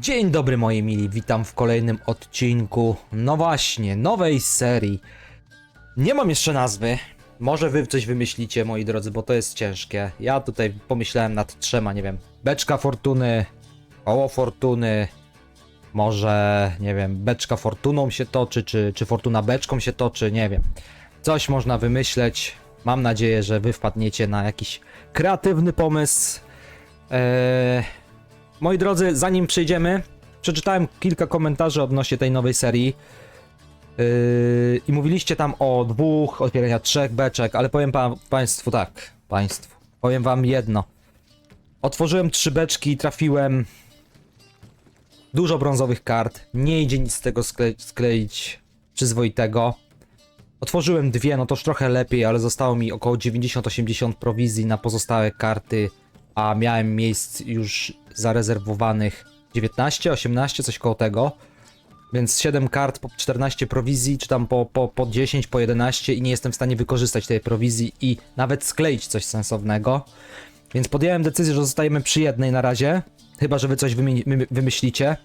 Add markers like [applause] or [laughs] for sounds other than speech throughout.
Dzień dobry moi mili, witam w kolejnym odcinku, no właśnie, nowej serii. Nie mam jeszcze nazwy, może wy coś wymyślicie moi drodzy, bo to jest ciężkie. Ja tutaj pomyślałem nad trzema, nie wiem, beczka fortuny, koło fortuny, może, nie wiem, beczka fortuną się toczy, czy, czy fortuna beczką się toczy, nie wiem. Coś można wymyśleć, mam nadzieję, że wy wpadniecie na jakiś kreatywny pomysł. Eee, Moi drodzy, zanim przejdziemy, przeczytałem kilka komentarzy odnośnie tej nowej serii. Yy, I mówiliście tam o dwóch, otwierania trzech beczek, ale powiem pa Państwu tak, Państwu, powiem Wam jedno. Otworzyłem trzy beczki i trafiłem dużo brązowych kart. Nie idzie nic z tego skle skleić przyzwoitego. Otworzyłem dwie, no to już trochę lepiej, ale zostało mi około 90-80 prowizji na pozostałe karty, a miałem miejsc już zarezerwowanych 19, 18, coś koło tego. Więc 7 kart po 14 prowizji, czy tam po, po, po 10, po 11 i nie jestem w stanie wykorzystać tej prowizji i nawet skleić coś sensownego. Więc podjąłem decyzję, że zostajemy przy jednej na razie. Chyba, że wy coś wymi- my- wymyślicie.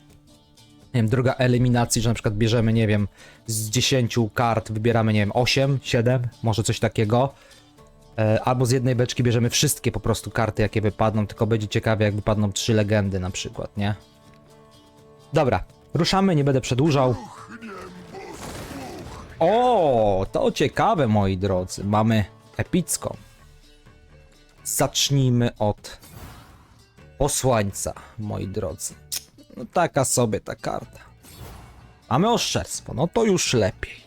Nie wiem, druga eliminacji, że na przykład bierzemy, nie wiem, z 10 kart wybieramy, nie wiem, 8, 7, może coś takiego. E, Albo z jednej beczki bierzemy wszystkie po prostu karty, jakie wypadną, tylko będzie ciekawie, jak wypadną trzy legendy na przykład, nie? Dobra, ruszamy, nie będę przedłużał. O, to ciekawe, moi drodzy. Mamy epicką. Zacznijmy od posłańca, moi drodzy. No taka sobie ta karta. Mamy oszczerstwo, no to już lepiej.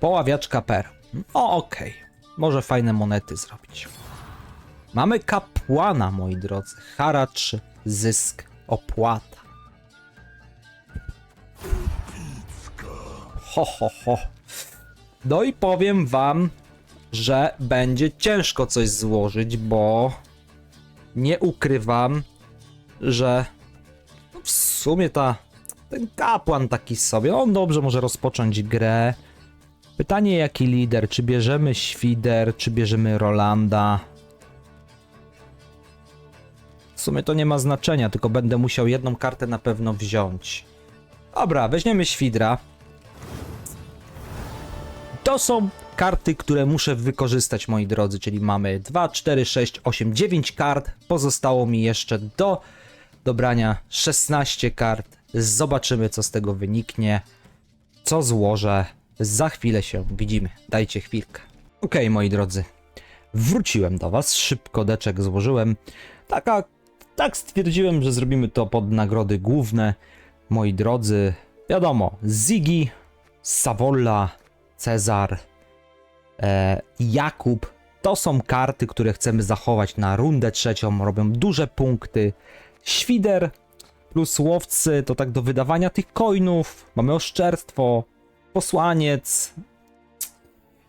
Poławiaczka per. No okej. Może fajne monety zrobić. Mamy kapłana, moi drodzy. Haracz, zysk, opłata. Ho, ho, ho. No i powiem wam, że będzie ciężko coś złożyć, bo nie ukrywam, że w sumie ta ten kapłan taki sobie, on dobrze może rozpocząć grę. Pytanie jaki lider, czy bierzemy Świder, czy bierzemy Rolanda? W sumie to nie ma znaczenia, tylko będę musiał jedną kartę na pewno wziąć. Dobra, weźmiemy Świdra. To są karty, które muszę wykorzystać, moi drodzy, czyli mamy 2, 4, 6, 8, 9 kart. Pozostało mi jeszcze do dobrania 16 kart. Zobaczymy, co z tego wyniknie. Co złożę. Za chwilę się widzimy. Dajcie chwilkę. Okej, moi drodzy. Wróciłem do was. Szybko deczek złożyłem. Taka, tak stwierdziłem, że zrobimy to pod nagrody główne. Moi drodzy, wiadomo, Ziggy, Savolla, Cezar, e, Jakub. To są karty, które chcemy zachować na rundę trzecią. Robią duże punkty. Świder plus łowcy to tak do wydawania tych coinów. Mamy oszczerstwo, posłaniec.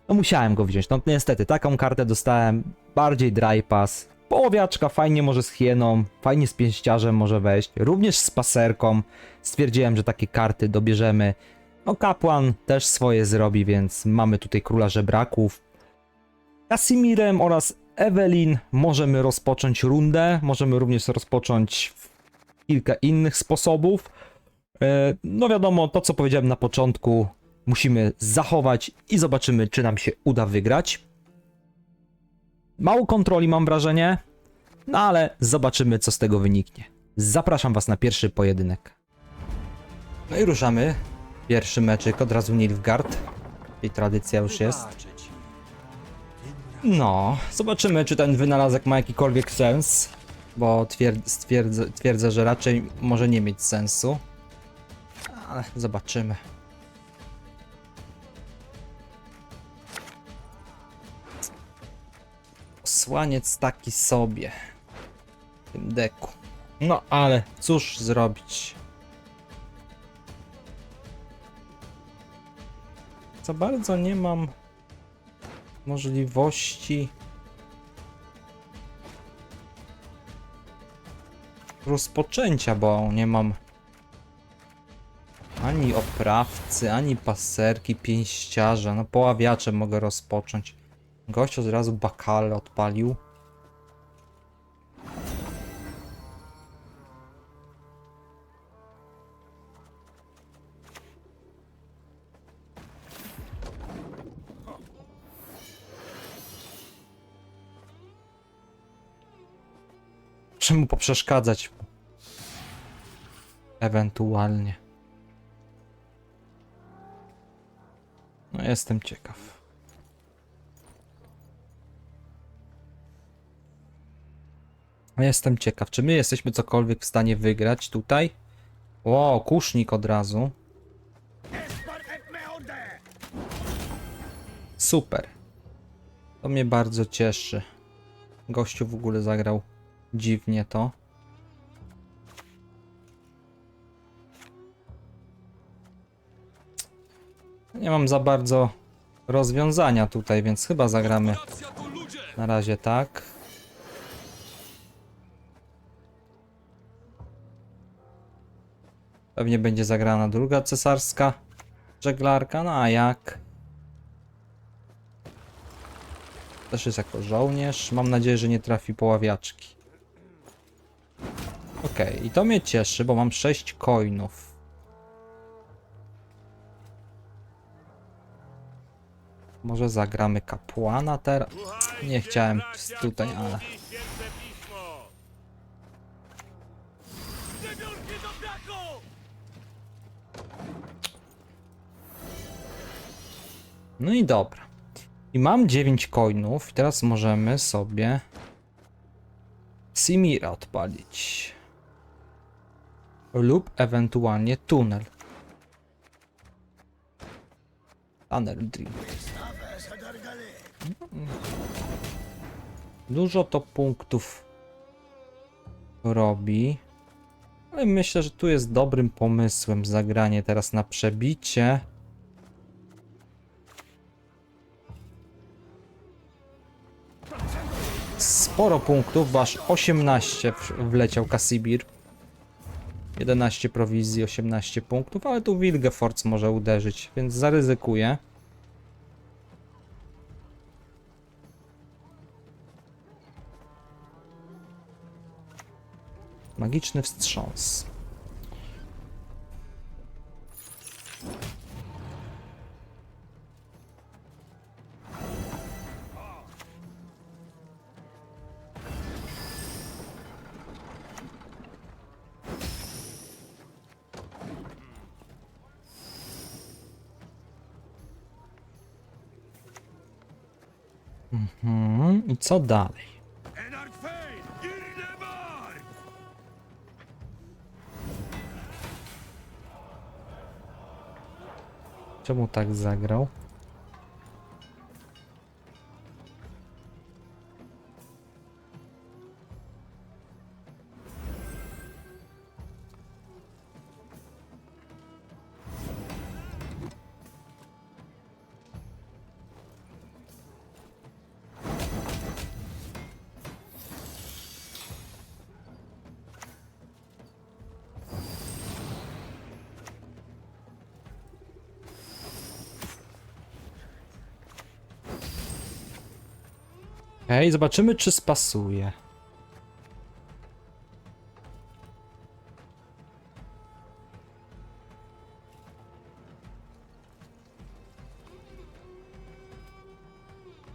No musiałem go wziąć. No niestety, taką kartę dostałem. Bardziej dry pass. Połowiaczka fajnie może z hieną, fajnie z pięściarzem może wejść. Również z paserką. Stwierdziłem, że takie karty dobierzemy. No kapłan też swoje zrobi, więc mamy tutaj króla żebraków. Kasimirem oraz Evelyn możemy rozpocząć rundę. Możemy również rozpocząć kilka innych sposobów. E, No wiadomo, to co powiedziałem na początku, musimy zachować i zobaczymy, czy nam się uda wygrać. Mało kontroli mam wrażenie, no ale zobaczymy, co z tego wyniknie. Zapraszam Was na pierwszy pojedynek. No i ruszamy. Pierwszy meczyk od razu Nilfgaard. I tradycja już jest. No, zobaczymy, czy ten wynalazek ma jakikolwiek sens, bo twierd- stwierdzę, twierdzę, że raczej może nie mieć sensu. Ale zobaczymy. Posłaniec taki sobie. W tym deku. No ale cóż zrobić. Za bardzo nie mam możliwości rozpoczęcia, bo nie mam ani oprawcy, ani paserki, pięściarza. No poławiaczem mogę rozpocząć. Gość od razu bakale odpalił. Czemu poprzeszkadzać? Ewentualnie. No jestem ciekaw. Jestem ciekaw, czy my jesteśmy cokolwiek w stanie wygrać tutaj? Ło, kusznik od razu. Super. To mnie bardzo cieszy. Gościu w ogóle zagrał dziwnie to. Nie mam za bardzo rozwiązania tutaj, więc chyba zagramy na razie tak. Pewnie będzie zagrana druga cesarska żeglarka, no a jak? Też jest jako żołnierz. Mam nadzieję, że nie trafi poławiaczki. Okej, i to mnie cieszy, bo mam 6 coinów. Może zagramy kapłana teraz? Nie chciałem tutaj, ale... No i dobra. I mam 9 coinów teraz możemy sobie Simira odpalić. Lub ewentualnie tunel. Tunnel Dream. Dużo to punktów robi. Ale myślę, że tu jest dobrym pomysłem zagranie teraz na przebicie. Sporo punktów, bo aż 18 w- wleciał Kasibir. 11 prowizji, 18 punktów, ale tu Wilgefortz może uderzyć, więc zaryzykuję. Magiczny wstrząs. Mhm, I co dalej? Czemu tak zagrał? Okej, zobaczymy czy spasuje.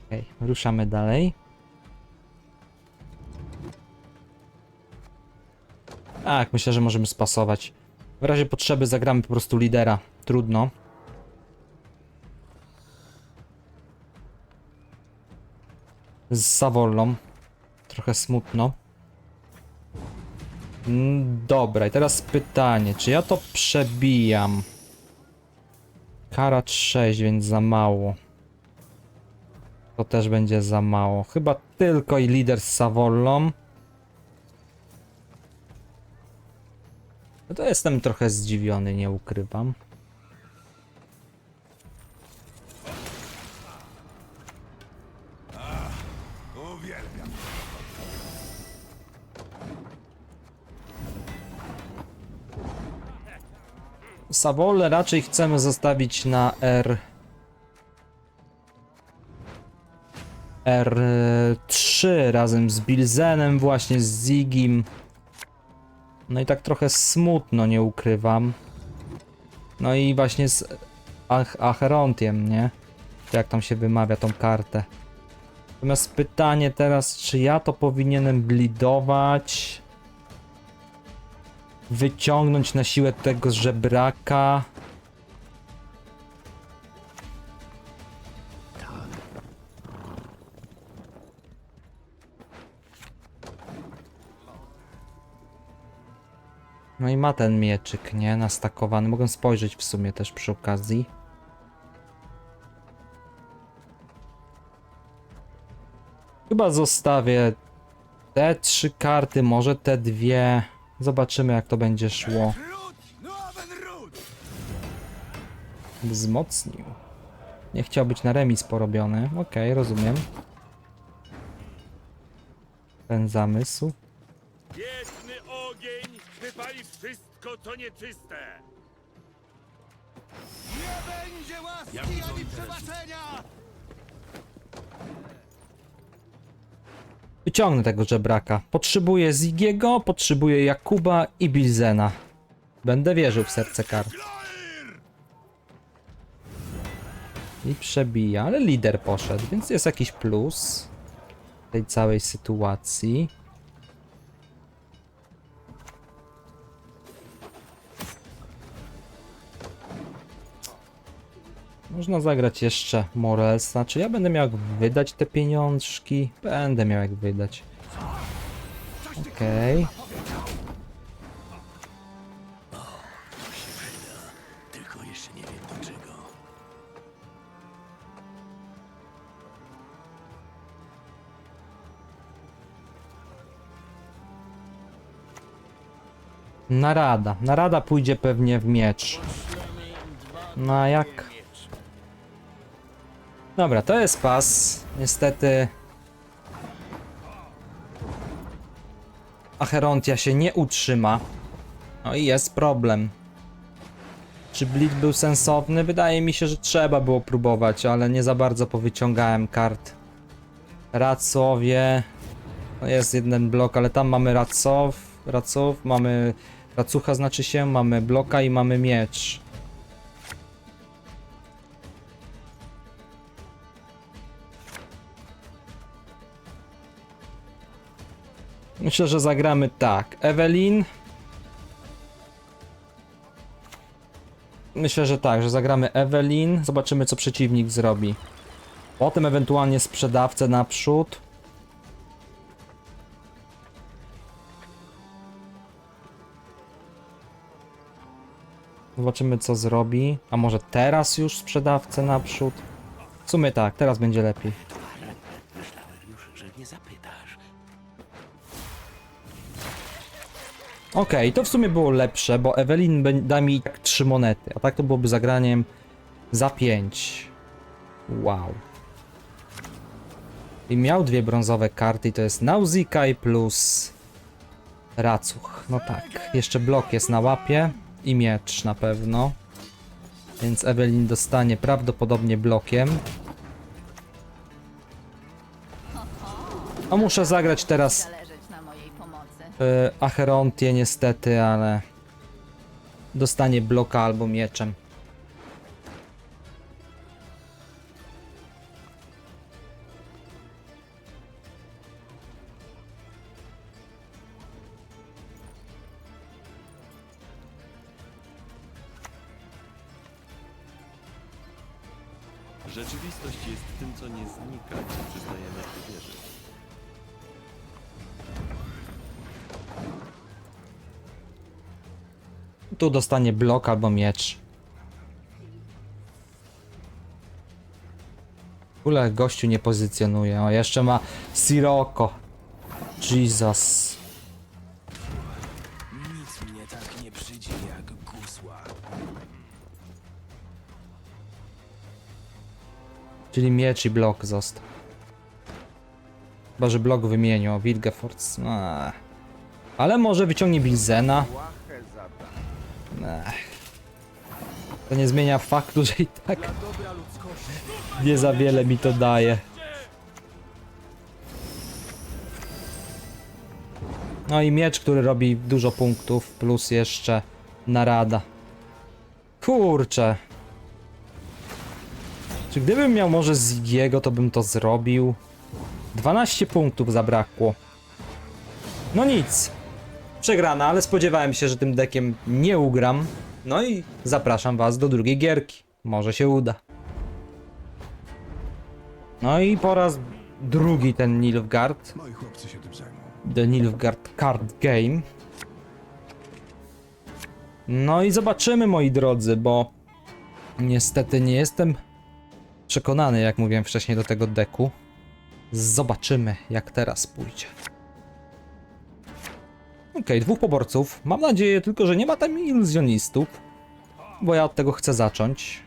Okej, ruszamy dalej. Tak, myślę, że możemy spasować. W razie potrzeby zagramy po prostu lidera. Trudno. Z Savollą. Trochę smutno. Mm, Dobra, i teraz pytanie, czy ja to przebijam? Karat 6, więc za mało. To też będzie za mało. Chyba tylko i lider z Savollą. No to jestem trochę zdziwiony, nie ukrywam. Savolle raczej chcemy zostawić na R. R3 razem z Bilzenem, właśnie z Zigim. No i tak trochę smutno, nie ukrywam. No i właśnie z Ach Acherontiem, nie? Jak tam się wymawia tą kartę. Natomiast pytanie teraz, czy ja to powinienem blidować? Wyciągnąć na siłę tego żebraka. No i ma ten mieczyk, nie? Nastakowany. Mogę spojrzeć w sumie też przy okazji. Chyba zostawię te trzy karty, może te dwie. Zobaczymy jak to będzie szło. Wzmocnił. Nie chciał być na remis porobiony. Okej, rozumiem. Ten zamysł. Wieczny ogień wypali wszystko, co nieczyste. Nie będzie łaski ani przebaczenia! Wyciągnę tego żebraka. Potrzebuję Zigiego, potrzebuję Jakuba i Bilzena. Będę wierzył w serce kart. I przebija, ale lider poszedł, więc jest jakiś plus tej całej sytuacji. Można zagrać jeszcze Morelsa. Czy ja będę miał jak wydać te pieniążki? Będę miał jak wydać. Okej. Tylko jeszcze nie wiem do czego. Narada. Narada pójdzie pewnie w miecz. No a jak? Dobra, to jest pas. Niestety... Acherontia się nie utrzyma. No i jest problem. Czy Blitz był sensowny? Wydaje mi się, że trzeba było próbować, ale nie za bardzo powyciągałem kart. Racowie. No jest jeden blok, ale tam mamy Racow, Racow, mamy Racucha znaczy się, mamy bloka i mamy miecz. Myślę, że zagramy tak. Evelyn. Myślę, że tak, że zagramy Evelyn. Zobaczymy, co przeciwnik zrobi. Potem ewentualnie sprzedawcę naprzód. Zobaczymy co zrobi. A może teraz już sprzedawcę naprzód? W sumie tak, teraz będzie lepiej. Okej, to w sumie było lepsze, bo Evelyn da mi tak 3 monety, a tak to byłoby zagraniem za 5. Wow. I miał dwie brązowe karty to jest Nauzicaa plus Racuch. No tak, jeszcze blok jest na łapie i miecz na pewno. Więc Evelyn dostanie prawdopodobnie blokiem. A muszę zagrać teraz pomocy. y, Acherontię niestety, ale dostanie bloka albo mieczem. Tu dostanie blok albo miecz. W ogóle gościu nie pozycjonuje. O, jeszcze ma Sirocco. Jesus. Nic mnie tak nie przydzi jak gusła. Czyli miecz i blok został. Chyba, że blok wymienił. Wilgefortz. Eee. Ale może wyciągnie Bilzena. To nie zmienia faktu, że i tak nie za wiele mi to daje. No i miecz, który robi dużo punktów, plus jeszcze narada. Kurczę. Czy gdybym miał może Zigiego, to bym to zrobił? 12 punktów zabrakło. No nic. Przegrana, ale spodziewałem się, że tym dekiem nie ugram. No i zapraszam was do drugiej gierki. Może się uda. No i po raz drugi ten Nilfgaard. Moi chłopcy się tym zajmą. The Nilfgaard Card Game. No i zobaczymy, moi drodzy, bo niestety nie jestem przekonany, jak mówiłem wcześniej, do tego deku. Zobaczymy, jak teraz pójdzie. Okej, dwóch poborców. Mam nadzieję tylko, że nie ma tam iluzjonistów, bo ja od tego chcę zacząć.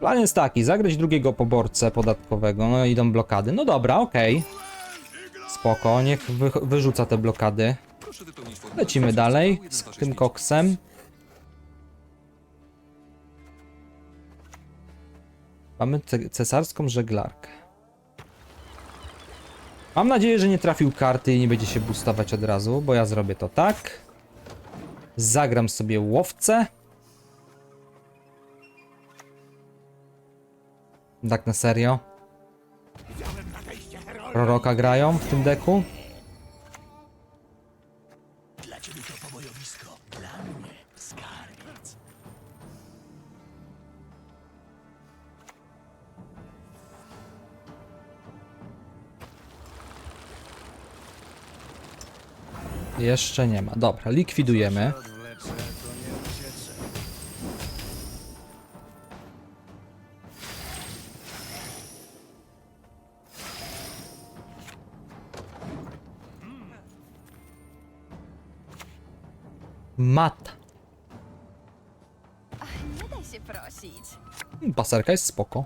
Plan jest taki, zagrać drugiego poborcę podatkowego, no i idą blokady. No dobra, okej. Spoko, niech wy, wyrzuca te blokady. Lecimy dalej z tym koksem. Mamy ce- cesarską żeglarkę. Mam nadzieję, że nie trafił karty i nie będzie się boostować od razu, bo ja zrobię to tak. Zagram sobie łowcę. Tak na serio. Proroka grają w tym deku. Pobojowisko, dla mnie skarbiec. Jeszcze nie ma. Dobra, likwidujemy. Paserka jest spoko.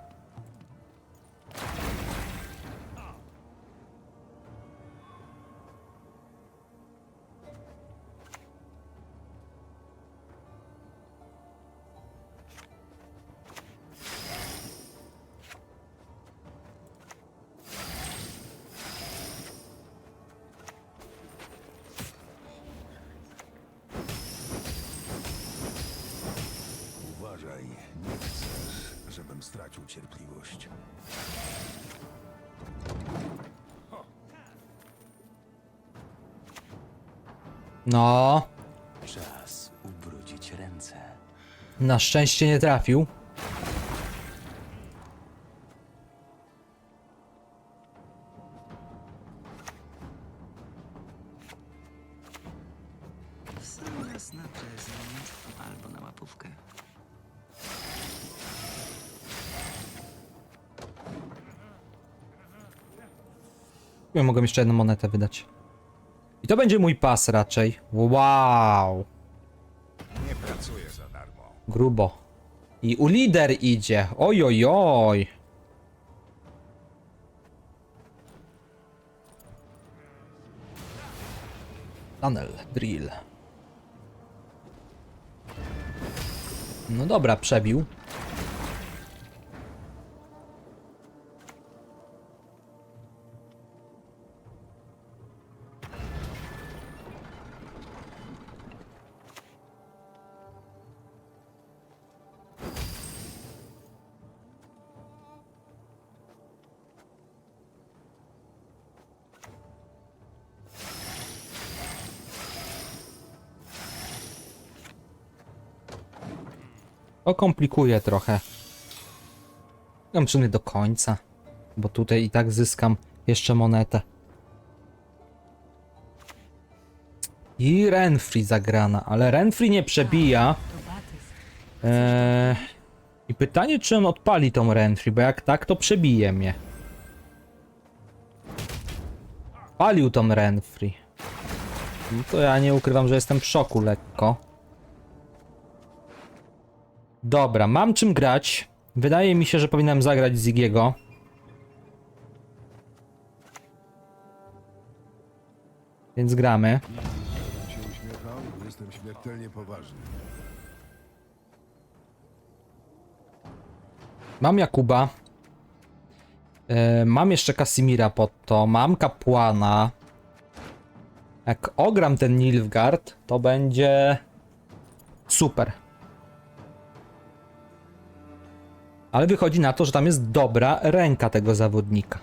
Stracił cierpliwość. No, Czas ubrudzić ręce. na szczęście nie trafił. Ja mogę jeszcze jedną monetę wydać. I to będzie mój pas raczej. Wow. Nie pracuję za darmo. Grubo. I u lider idzie. Oj, oj, oj. Tunnel, drill. No dobra, przebił. To komplikuje trochę. Kończymy do końca, bo tutaj i tak zyskam jeszcze monetę. I Renfree zagrana, ale Renfree nie przebija. Eee, I pytanie, czy on odpali tą Renfree, bo jak tak, to przebije mnie. Palił tą Renfree. No to ja nie ukrywam, że jestem w szoku lekko. Dobra, mam czym grać. Wydaje mi się, że powinienem zagrać Zigiego. Więc gramy. się uśmiechał, jestem śmiertelnie poważny. Mam Jakuba. E, mam jeszcze Kasimira pod to. Mam kapłana. Jak ogram ten Nilfgaard, to będzie super. Ale wychodzi na to, że tam jest dobra ręka tego zawodnika.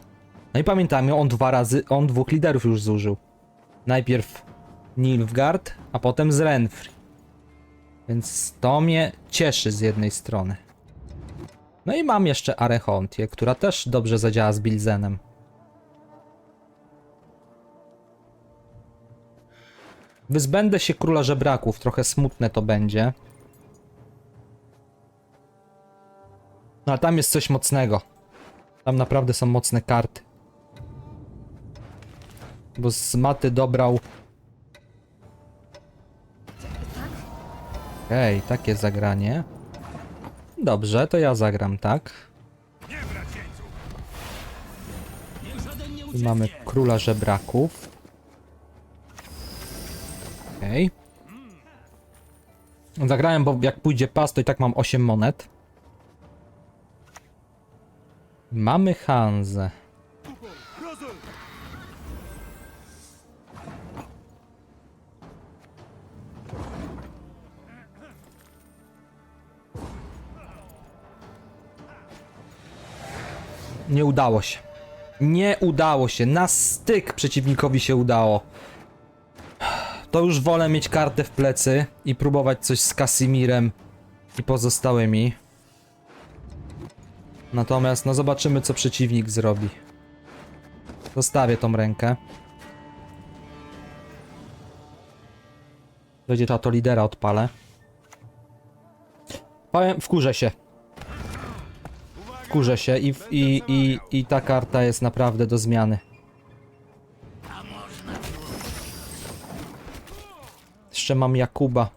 No i pamiętajmy, on dwa razy, on dwóch liderów już zużył. Najpierw Nilfgaard, a potem z Renfri. Więc to mnie cieszy z jednej strony. No i mam jeszcze Arechontię, która też dobrze zadziała z Bilzenem. Wyzbędę się króla żebraków, trochę smutne to będzie. No ale tam jest coś mocnego. Tam naprawdę są mocne karty. Bo z maty dobrał. Okej, takie zagranie. Dobrze, to ja zagram tak. Tu mamy króla żebraków. Okej. Zagrałem, bo jak pójdzie pas, to i tak mam 8 monet. Mamy Hanzę. Nie udało się. Nie udało się. Na styk przeciwnikowi się udało. To już wolę mieć kartę w plecy i próbować coś z Kasimirem i pozostałymi. Natomiast no zobaczymy co przeciwnik zrobi. Zostawię tą rękę. Będzie trzeba to lidera odpalę. Powiem, wkurzę się. Wkurzę się i, i, i, i ta karta jest naprawdę do zmiany. Jeszcze mam Jakuba.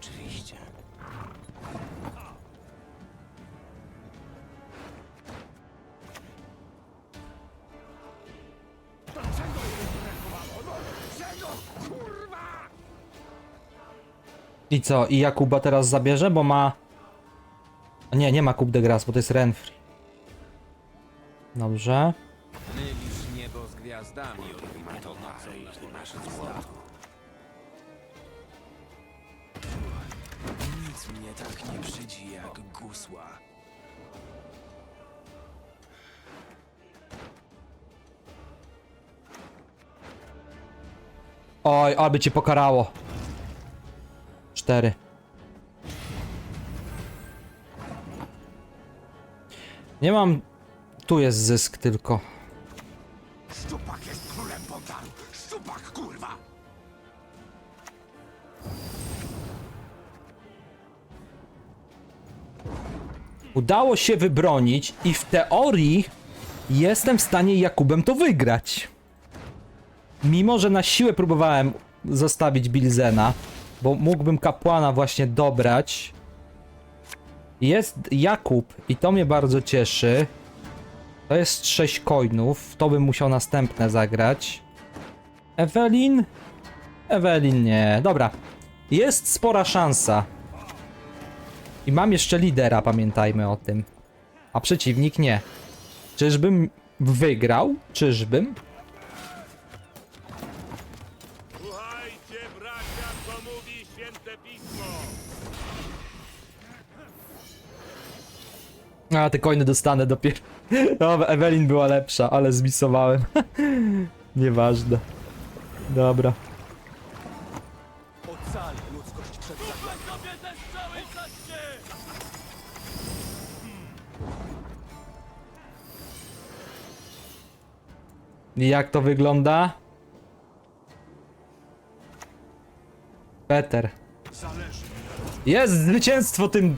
Oczywiście. I co? I Jakuba teraz zabierze, bo ma... Nie, nie ma Kup de Gras, bo to jest Renfri. Dobrze. Mylisz niebo z gwiazdami, to jeśli masz złoto. Nic tak nie brzydzi jak gusła. Oj, aby cię pokarało. Cztery. Nie mam... Tu jest zysk tylko. Udało się wybronić i w teorii jestem w stanie Jakubem to wygrać. Mimo, że na siłę próbowałem zostawić Bilzena, bo mógłbym kapłana właśnie dobrać. Jest Jakub i to mnie bardzo cieszy. To jest 6 coinów, to bym musiał następne zagrać. Ewelin? Ewelin nie, dobra. Jest spora szansa. I mam jeszcze lidera, pamiętajmy o tym. A przeciwnik nie. Czyżbym wygrał? Czyżbym? Słuchajcie, bracia, co mówi święte pismo. A, te coiny dostanę dopiero. [laughs] Dobra, Evelyn była lepsza, ale zmisowałem. [laughs] Nieważne. Dobra. Jak to wygląda? Peter. Jest zwycięstwo tym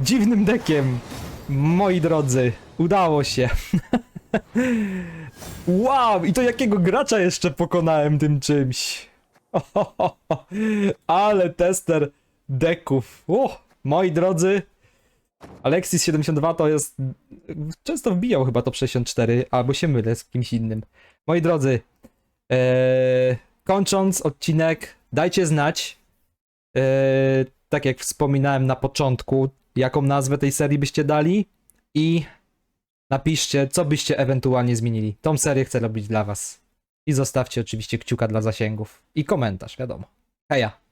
dziwnym dekiem. Moi drodzy, udało się. [laughs] wow, i to jakiego gracza jeszcze pokonałem tym czymś. [laughs] Ale tester deków. O, moi drodzy, Alexis 72 to jest. Często wbijał chyba to 64, albo się mylę z kimś innym. Moi drodzy, Eee, kończąc odcinek, dajcie znać, eee, tak jak wspominałem na początku, jaką nazwę tej serii byście dali i napiszcie, co byście ewentualnie zmienili. Tą serię chcę robić dla was. I zostawcie oczywiście kciuka dla zasięgów i komentarz, wiadomo. Heja!